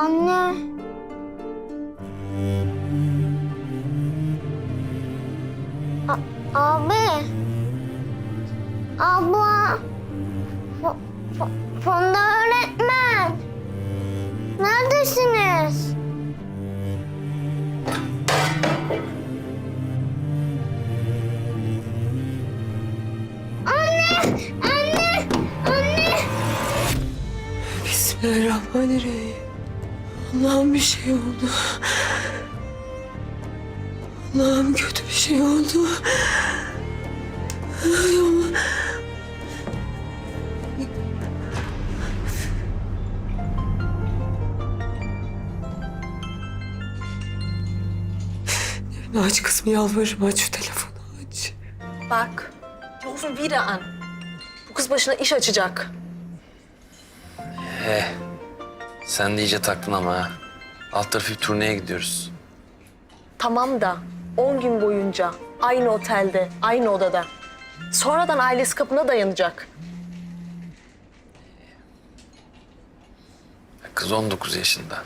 Anne. A- abi. Abla. F- F- Funda öğretmen. Neredesiniz? Anne! Anne! Anne! Bismillahirrahmanirrahim. Allah'ım bir şey oldu. Allah'ım kötü bir şey oldu. Ay Allah. Aç kızım yalvarırım aç şu telefonu aç. Bak, rufen wieder an. Bu kız başına iş açacak. Sen de iyice taktın ama ha. Alt tarafı bir turneye gidiyoruz. Tamam da 10 gün boyunca aynı otelde, aynı odada. Sonradan ailesi kapına dayanacak. Kız 19 yaşında.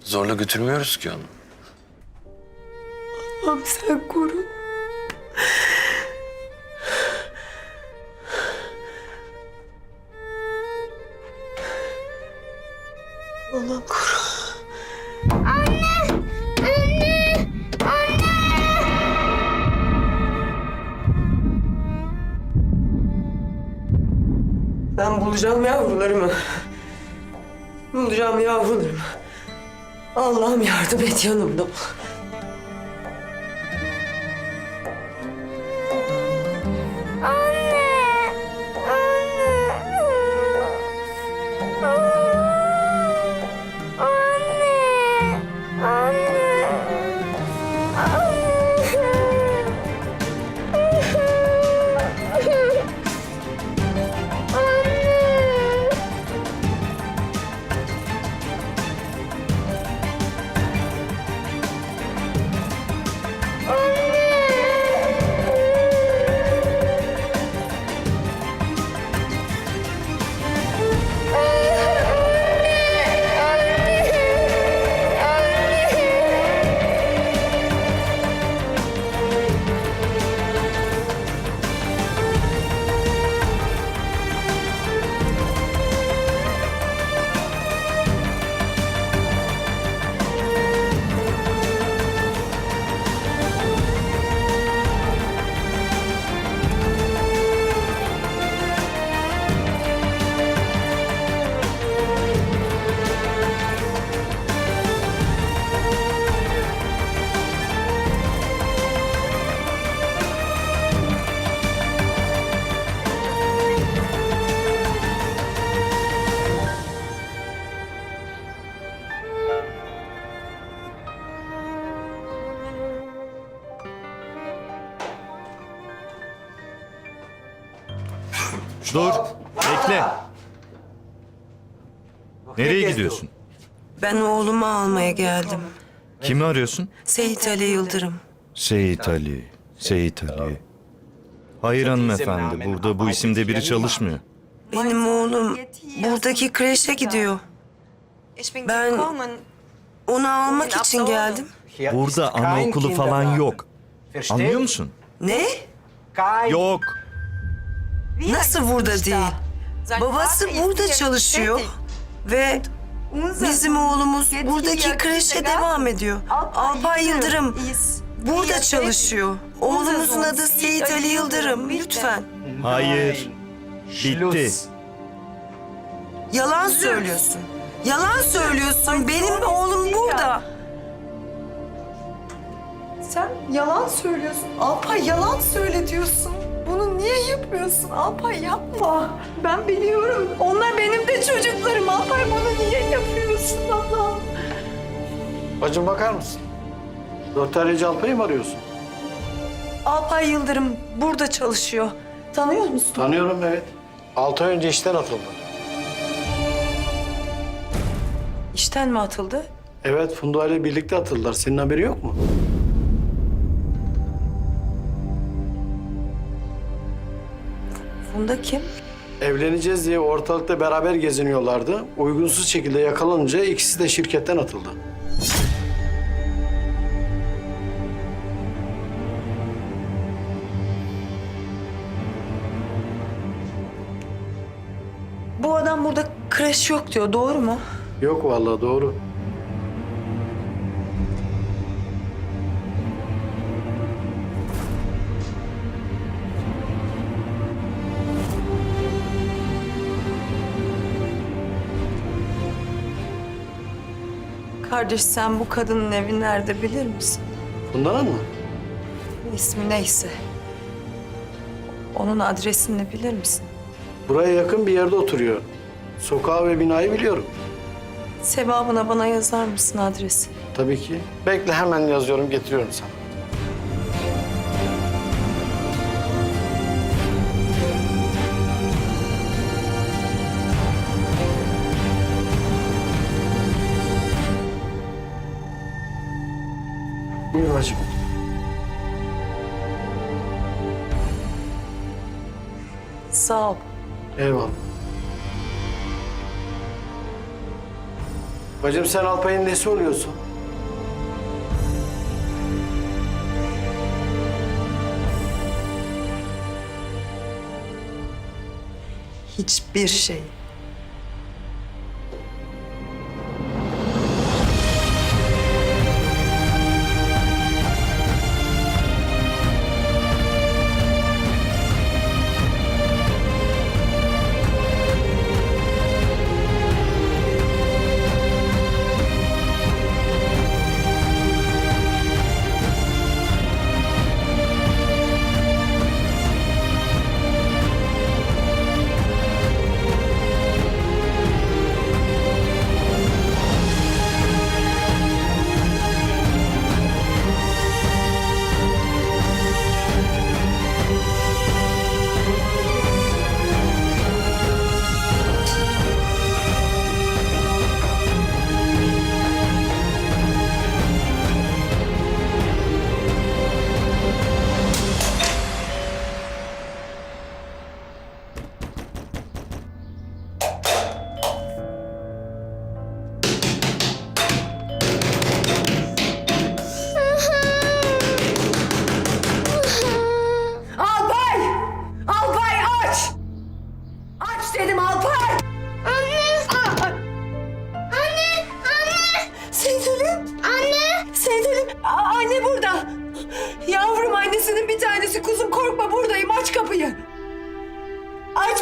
Zorla götürmüyoruz ki onu. Allah'ım sen koru. Allah'ım koru. Anne! Anne! Ben bulacağım yavrularımı. Bulacağım yavrularımı. Allah'ım yardım et yanımda ol. Dur, bekle. Nereye gidiyorsun? Ben oğlumu almaya geldim. Kimi arıyorsun? Seyit Ali Yıldırım. Seyit Ali, Seyit Ali. Hayır hanımefendi, burada bu isimde biri çalışmıyor. Benim oğlum buradaki kreşe gidiyor. Ben onu almak için geldim. Burada anaokulu falan yok. Anlıyor musun? Ne? Yok. Nasıl burada değil? Babası burada çalışıyor ve bizim oğlumuz buradaki kreşe devam ediyor. Alpay Yıldırım burada çalışıyor. Oğlumuzun adı Seyit Ali Yıldırım. Lütfen. Hayır. Bitti. Yalan söylüyorsun. Yalan söylüyorsun. Benim oğlum burada. Sen yalan söylüyorsun. Alpay yalan söyle diyorsun. Bunu niye yapıyorsun? Alpay yapma. Ben biliyorum. Onlar benim de çocuklarım. Alpay bunu niye yapıyorsun Allah'ım? Bacım bakar mısın? Doktor Recep Alpay'ı mı arıyorsun? Alpay Yıldırım burada çalışıyor. Tanıyor musun? Tanıyorum evet. Altı ay önce işten atıldı. İşten mi atıldı? Evet Funda ile birlikte atıldılar. Senin haberi yok mu? Funda kim? Evleneceğiz diye ortalıkta beraber geziniyorlardı. Uygunsuz şekilde yakalanınca ikisi de şirketten atıldı. Bu adam burada kreş yok diyor. Doğru mu? Yok vallahi doğru. Kardeş sen bu kadının evi nerede bilir misin? Bundan mı? İsmi neyse. Onun adresini bilir misin? Buraya yakın bir yerde oturuyor. Sokağı ve binayı biliyorum. Sevabına bana yazar mısın adresi? Tabii ki. Bekle hemen yazıyorum getiriyorum sana. Buyur hacım. Sağ ol. Eyvallah. Bacım sen Alpay'ın nesi oluyorsun? Hiçbir şey.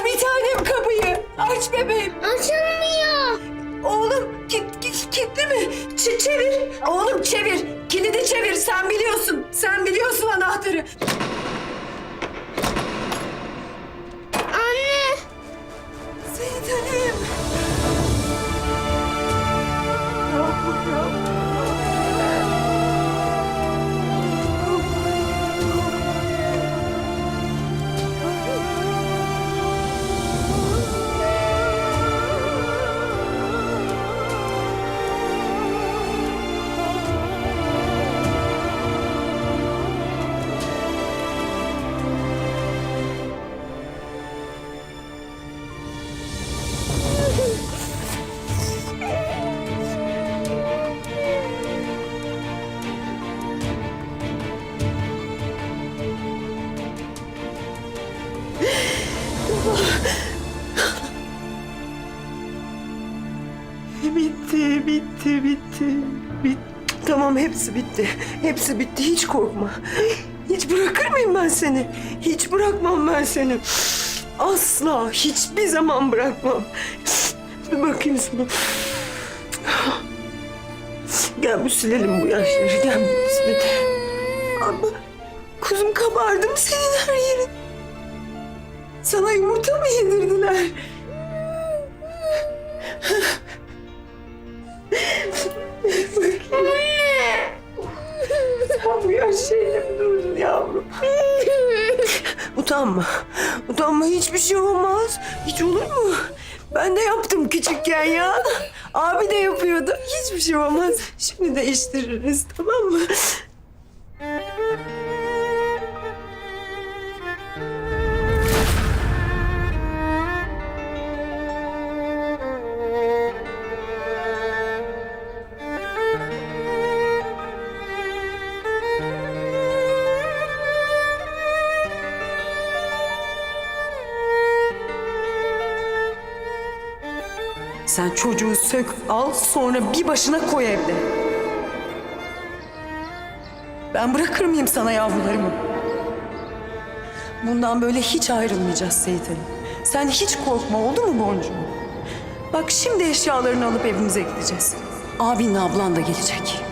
Bir tanem kapıyı! Aç bebeğim! Açılmıyor. Oğlum kit, kit, kilitli mi? Ç- çevir! Oğlum çevir! Kilidi çevir sen biliyorsun! Sen biliyorsun hepsi bitti. Hepsi bitti. Hiç korkma. Hiç bırakır mıyım ben seni? Hiç bırakmam ben seni. Asla, hiçbir zaman bırakmam. Bir bakayım sana. Gel bu silelim bu yaşları. Gel bu silelim. Ama kuzum kabardı mı senin her yerin? Sana yumurta mı yedirdiler? Utanma. Utanma hiçbir şey olmaz. Hiç olur mu? Ben de yaptım küçükken ya. Abi de yapıyordu. Hiçbir şey olmaz. Şimdi değiştiririz tamam mı? Sen çocuğu sök, al sonra bir başına koy evde. Ben bırakır mıyım sana yavrularımı? Bundan böyle hiç ayrılmayacağız Seyit Ali. Sen hiç korkma oldu mu boncuğum? Bak şimdi eşyalarını alıp evimize gideceğiz. Abinle ablan da gelecek.